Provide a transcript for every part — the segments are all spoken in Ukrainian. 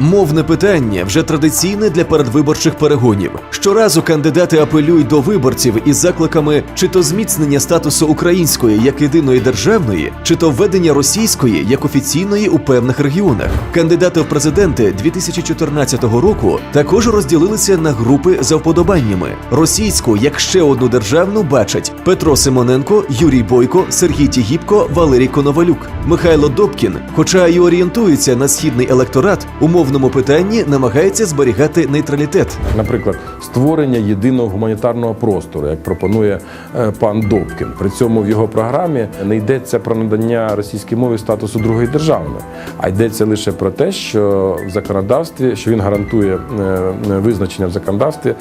Мовне питання вже традиційне для передвиборчих перегонів. Щоразу кандидати апелюють до виборців із закликами чи то зміцнення статусу української як єдиної державної, чи то введення російської як офіційної у певних регіонах. Кандидати в президенти 2014 року також розділилися на групи за вподобаннями. Російську як ще одну державну бачать Петро Симоненко, Юрій Бойко, Сергій Тігіпко, Валерій Коновалюк, Михайло Добкін, хоча й орієнтується на східний електорат, у мовному питанні намагається зберігати нейтралітет. Наприклад, створення єдиного гуманітарного простору, як пропонує е, пан Добкін. При цьому в його програмі не йдеться про надання російській мові статусу другої державної, а йдеться лише про те, що в законодавстві, що він гарантує е, визначення в законодавстві.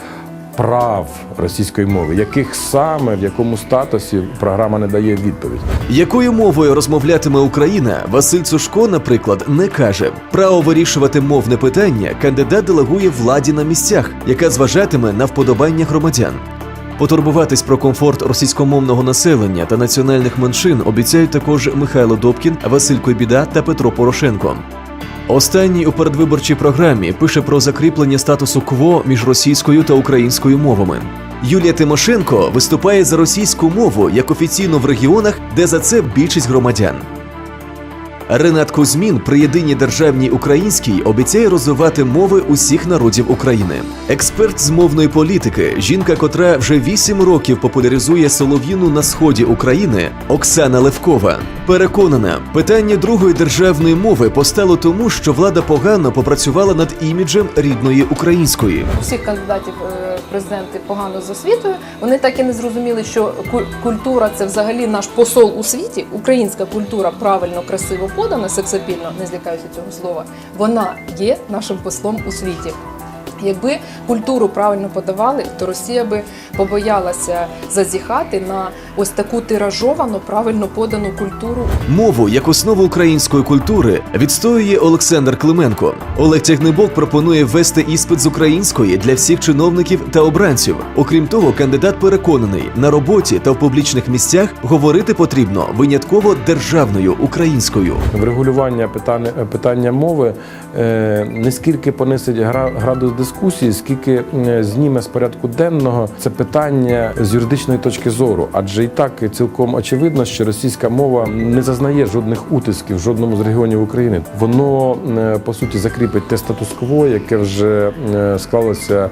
Прав російської мови, яких саме в якому статусі програма не дає відповідь. Якою мовою розмовлятиме Україна, Василь Цушко, наприклад, не каже. Право вирішувати мовне питання кандидат делегує владі на місцях, яка зважатиме на вподобання громадян. Потурбуватись про комфорт російськомовного населення та національних меншин обіцяють також Михайло Добкін, Василь Койбіда та Петро Порошенко. Останній у передвиборчій програмі пише про закріплення статусу КВО між російською та українською мовами. Юлія Тимошенко виступає за російську мову як офіційно в регіонах, де за це більшість громадян. Ренат Кузьмін при єдиній державній українській обіцяє розвивати мови усіх народів України. Експерт з мовної політики, жінка, котра вже вісім років популяризує солов'їну на сході України, Оксана Левкова, переконана, питання другої державної мови постало тому, що влада погано попрацювала над іміджем рідної української. всіх кандидатів е, президенти погано з освітою. Вони так і не зрозуміли, що ку- культура це взагалі наш посол у світі. Українська культура правильно, красиво подана, сексапільно, не злякаюся цього слова. Вона є нашим послом у світі. Якби культуру правильно подавали, то Росія би побоялася зазіхати на ось таку тиражовану, правильно подану культуру Мову як основу української культури відстоює Олександр Клименко. Олег Тягнебок пропонує ввести іспит з української для всіх чиновників та обранців. Окрім того, кандидат переконаний, на роботі та в публічних місцях говорити потрібно винятково державною українською. Врегулювання питання, питання мови е, не скільки понесить гра- градус дискусії, скільки е, зніме з порядку денного це питання з юридичної точки зору. Адже і так цілком очевидно, що російська мова не зазнає жодних утисків в жодному з регіонів України. Воно е, по суті закріпить те статус-кво, яке вже е, склалося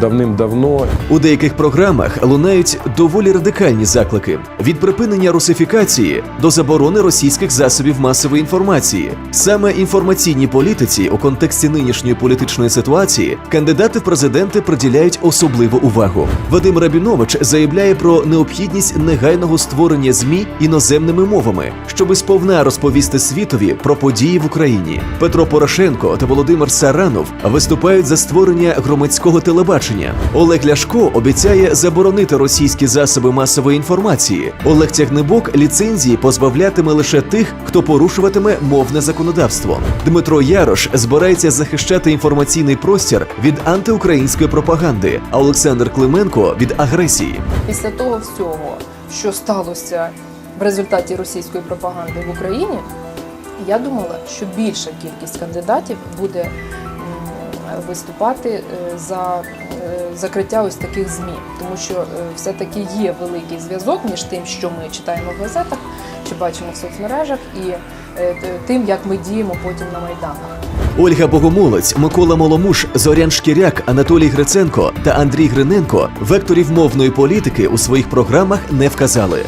давним-давно У деяких програмах лунають доволі радикальні заклики від припинення русифікації до заборони російських засобів масової інформації. Саме інформаційній політиці у контексті нинішньої політичної ситуації кандидати в президенти приділяють особливу увагу. Вадим Рабінович заявляє про необхідність негайного створення змі іноземними мовами, щоби сповна розповісти світові про події в Україні. Петро Порошенко та Володимир Саранов виступають за створення громадського телебачення. Олег Ляшко обіцяє заборонити російські засоби масової інформації. Олег Тягнебок ліцензії позбавлятиме лише тих, хто порушуватиме мовне законодавство. Дмитро Ярош збирається захищати інформаційний простір від антиукраїнської пропаганди, а Олександр Клименко від агресії. після того всього, що сталося в результаті російської пропаганди в Україні, я думала, що більша кількість кандидатів буде виступати е, за е, закриття ось таких ЗМІ, тому що е, все-таки є великий зв'язок між тим, що ми читаємо в газетах чи бачимо в соцмережах, і тим, як ми діємо потім на майданах. Ольга Богомолець, Микола Моломуш, Зорян Шкіряк, Анатолій Гриценко та Андрій Гриненко векторів мовної політики у своїх програмах не вказали.